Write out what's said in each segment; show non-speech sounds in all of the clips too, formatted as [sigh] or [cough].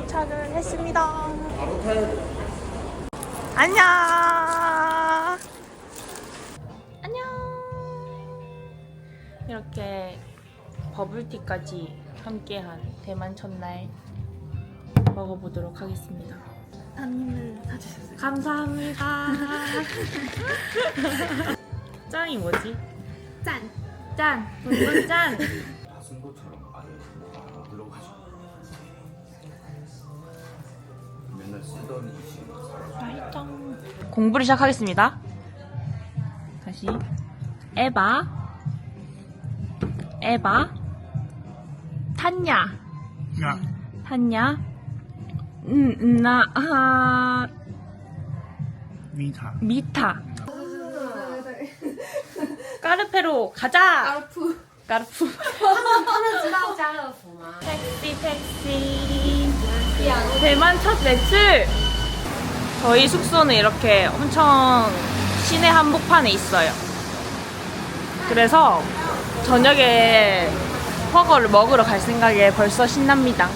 도착했습니다. 안녕. 안녕. 이렇게 버블티까지 함께한 대만 첫날 먹어보도록 하겠습니다. 한 입을 사주셨어요. 감사합니다. [laughs] 짱이 뭐지? 짠! 짠! 분분 짠! 쓴 것처럼 공부를 시작하겠습니다. 다시 에바 에바 탄냐 탄냐 음나 미타 미타 까르페로 가자 까르푸. 까르푸 知道家乐福吗？ 택시 [laughs] 택시 대만 첫 매출 저희 숙소는 이렇게 엄청 시내 한복판에 있어요. 그래서 저녁에 허거를 먹으러 갈 생각에 벌써 신납니다.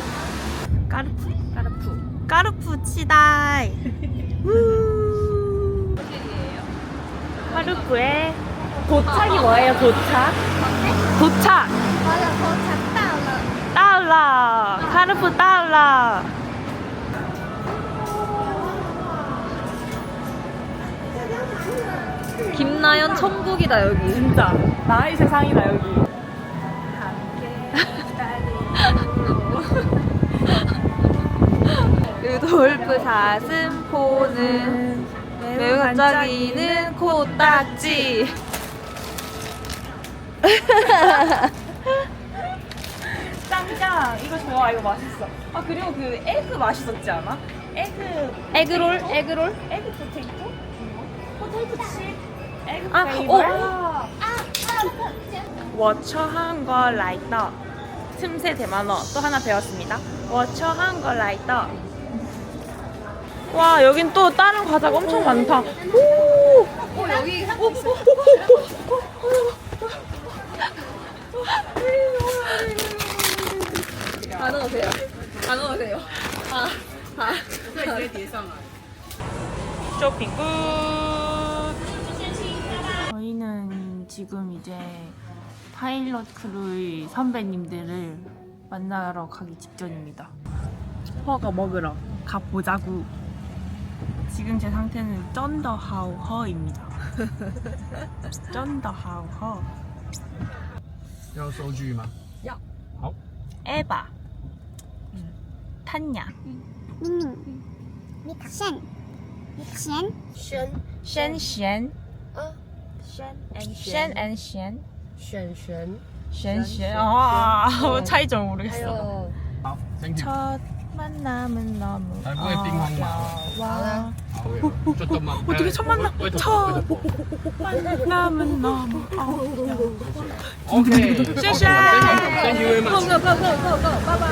까르푸, 까르푸, 까르푸 치다이. [laughs] 까르푸의 도착이 뭐예요? 도착? 도착. 도착 따라. 따라. 까르푸 따라. 김나연 천국이다 여기. 진짜 나의 세상이다 여기. 루돌프 [laughs] 사슴포는 매우 반짝이는 코딱지. [laughs] 짱짱 이거 좋아 이거 맛있어. 아 그리고 그 에그 맛있었지 않아? 에그 에그롤, 에그롤. 에그 포테이토? 포테이토 칩. 아, 플레이버. 어. 我처 한거 라이터. 틈새 대만어 또 하나 배웠습니다. 我처 한거 라이터. 와 여긴 또 다른 과자가 엄청 많다. 오! 어 여기 다 넣으세요. 다 넣으세요. 아, 아. 쇼핑 끝. 저희는 지금 이제 파일럿 크루의 선배님들을 만나러 가기 직전입니다. 허거 먹으러 가보자구. 지금 제 상태는 쩐더하우허입니다. [laughs] 쩐더하우허. 要收据吗？ 에바. 탄냐. 明明，米卡善，咸，轩轩贤。 轩 쉔 and 贤。轩轩，玄玄아, 차이 좀 还 모르겠어. 有好，Thank you。 첫 만남은 너무 잘 보여, 띵황마. 어려워. 好，就都嘛。 어떻게 첫 만남? 첫 만남은 너무 어려워. OK，谢谢 Thank you very much。 go go go go go，拜拜。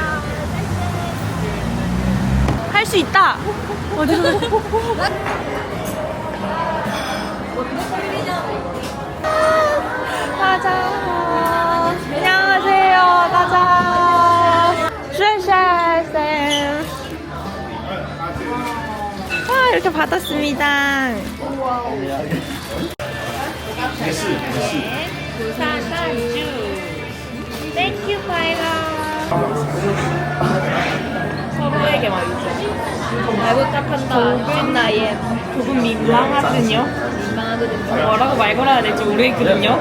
할 수 있다. 어디로? 이렇게 받았습니다. 부산주. 땡큐 파이가. 서로에게 말이죠. 말 부탁한다. 조금 나이에 조금 민망하거든요. 민망하거든요. 뭐라고 말 걸어야 될지 모르겠거든요.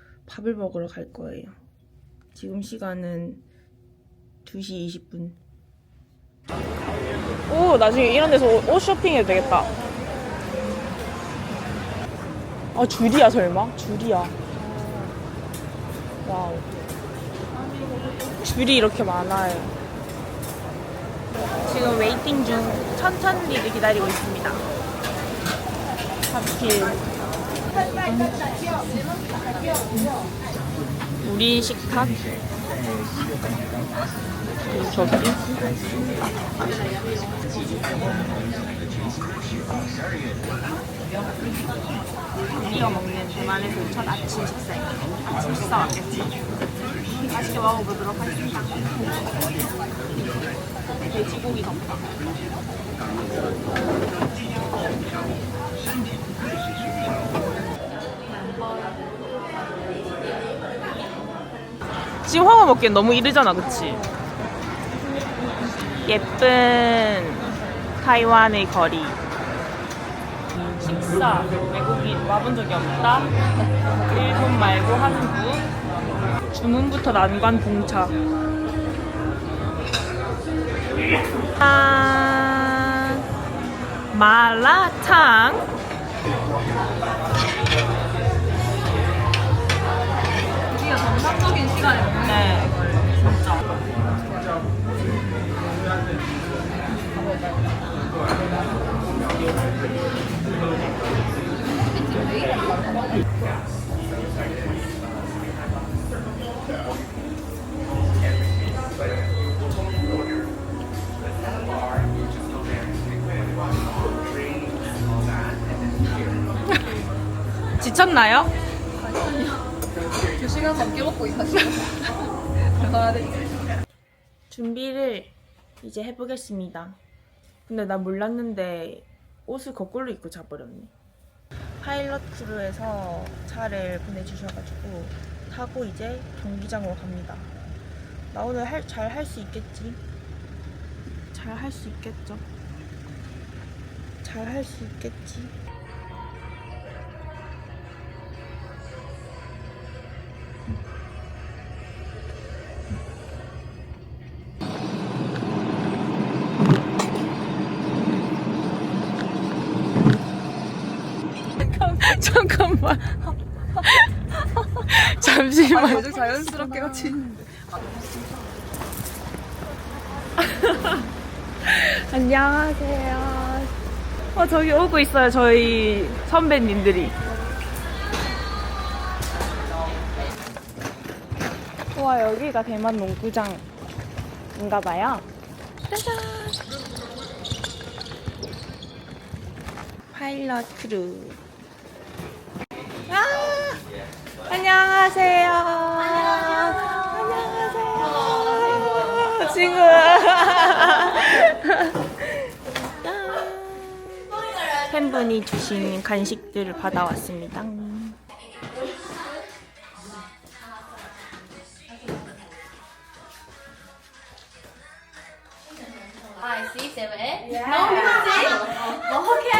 밥을 먹으러 갈 거예요. 지금 시간은 2시 20분. 오, 나중에 이런 데서 옷- 옷 쇼핑해도 되겠다. 아, 줄이야, 설마? 줄이야. 와우. 줄이 이렇게 많아요. 지금 웨이팅 중 천천히를 기다리고 있습니다. 하필 우리 식탁 저기 드디어 먹는 대만에서 첫 아침 식사예요. 아침 식사 왔겠죠? 맛있게 먹어보도록 하겠습니다. 돼지고기 덮밥. 지금 황어 먹기엔 너무 이르잖아, 그치? 예쁜 타이완의 거리. 식사, 외국인 와본 적이 없다. 일본 말고 한국. 주문부터 난관 봉차. 짠. 마라탕. 우리가 정상적인 시간에 네, 진짜. 지쳤나요? 두 시간 넘게 먹고 지 준비를 이제 해보겠습니다. 근데 나 몰랐는데 옷을 거꾸로 입고 자버렸네. 파일럿 크루에서 차를 보내주셔가지고 타고 이제 경기장으로 갑니다. 나 오늘 잘 할 수 있겠지? 잘 할 수 있겠죠? 잘 할 수 있겠지? [laughs] 잠깐만. [laughs] 잠시만. 아주 자연스럽게 같이 있는데. 안녕하세요. 어, 저기 오고 있어요, 저희 선배님들이. 와, 여기가 대만 농구장인가 봐요. 짜잔! 파일럿 크루. 아! 안녕하세요. 안녕하세요. 지금. 팬분이 주신 간식들을 받아왔습니다. I see seven. No music.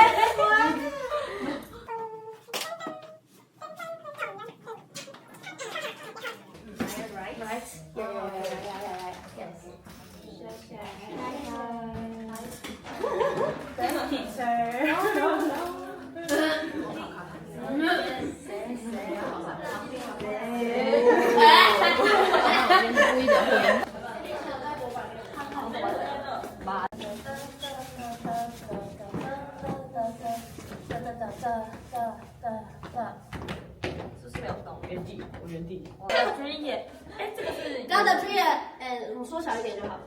对，是不是没有动？原地，我原地。我的军演，哎，这个是刚刚的军演，哎，你缩小一点就好了。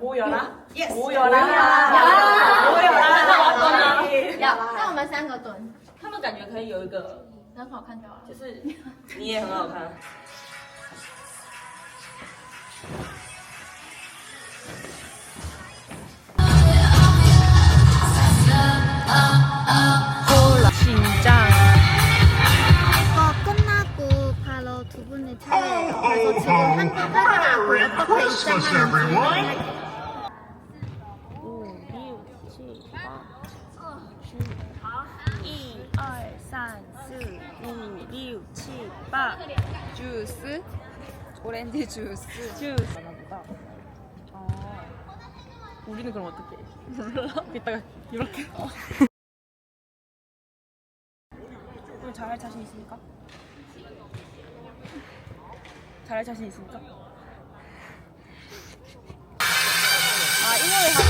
木有啦，yes，木有啦，有啦，木有，有啦，那我们三个蹲。他们感觉可以有一个很好看就好了，就是 [laughs] 你也很好看。Christmas, everyone! 주스 오렌지 주스 주스 하나보다 아 우리는 그럼 어떻게 해? 몰라 이따가 이렇게 어. 오늘 잘할 자신 있습니까? 잘할 자신 있습니까? 아, 이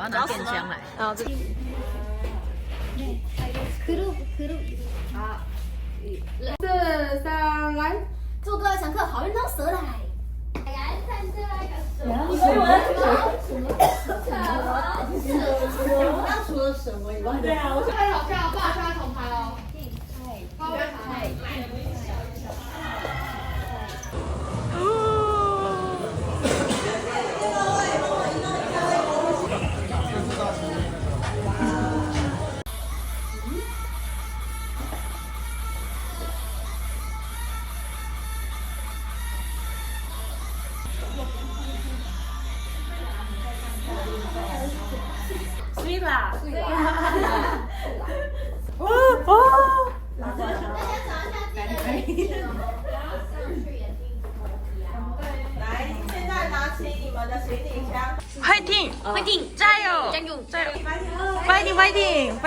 我要拿电箱来。啊，这四三来，祝各位乘客好运到蛇来。哎呀，看这个蛇，你们什么？那除了什么以外，对啊，我拍好看，不好看重拍哦。好，拍。睡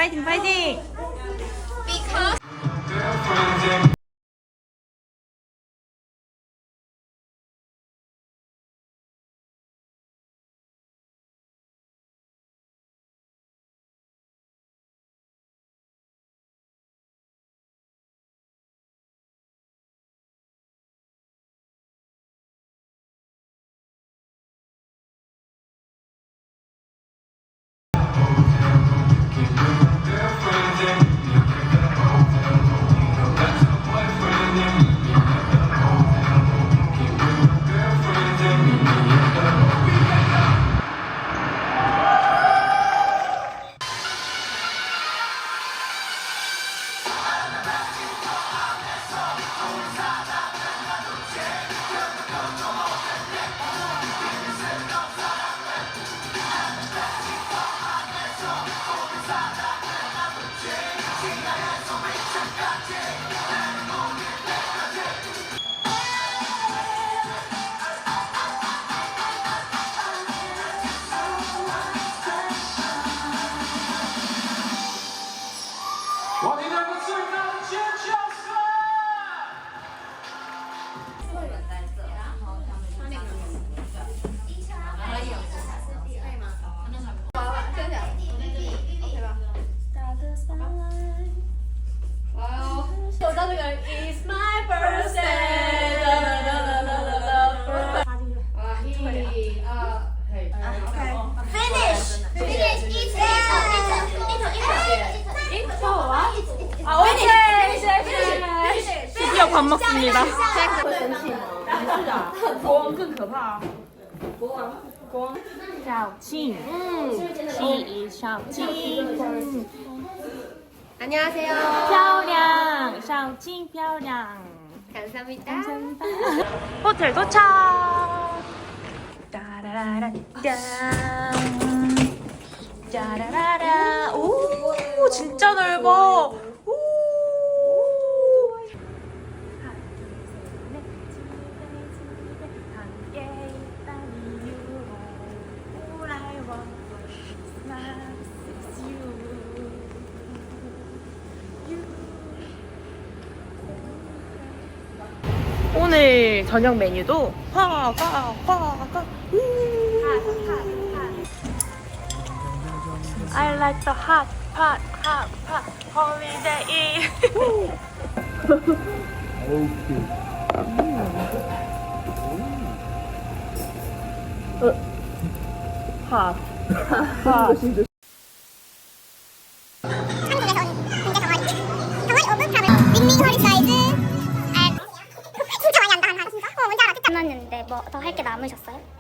파이팅! 파이팅! 밥 먹습니다. 小庆，嗯，七小庆， 안녕하세요. 漂亮，小庆漂亮。 감사합니다. 호텔 도착. 따라라라 짠. 짜라라라. 오, 진짜 넓어. 오늘 저녁 메뉴도 화가 I like the hot hot hot hot holiday hot hot 남으셨어요?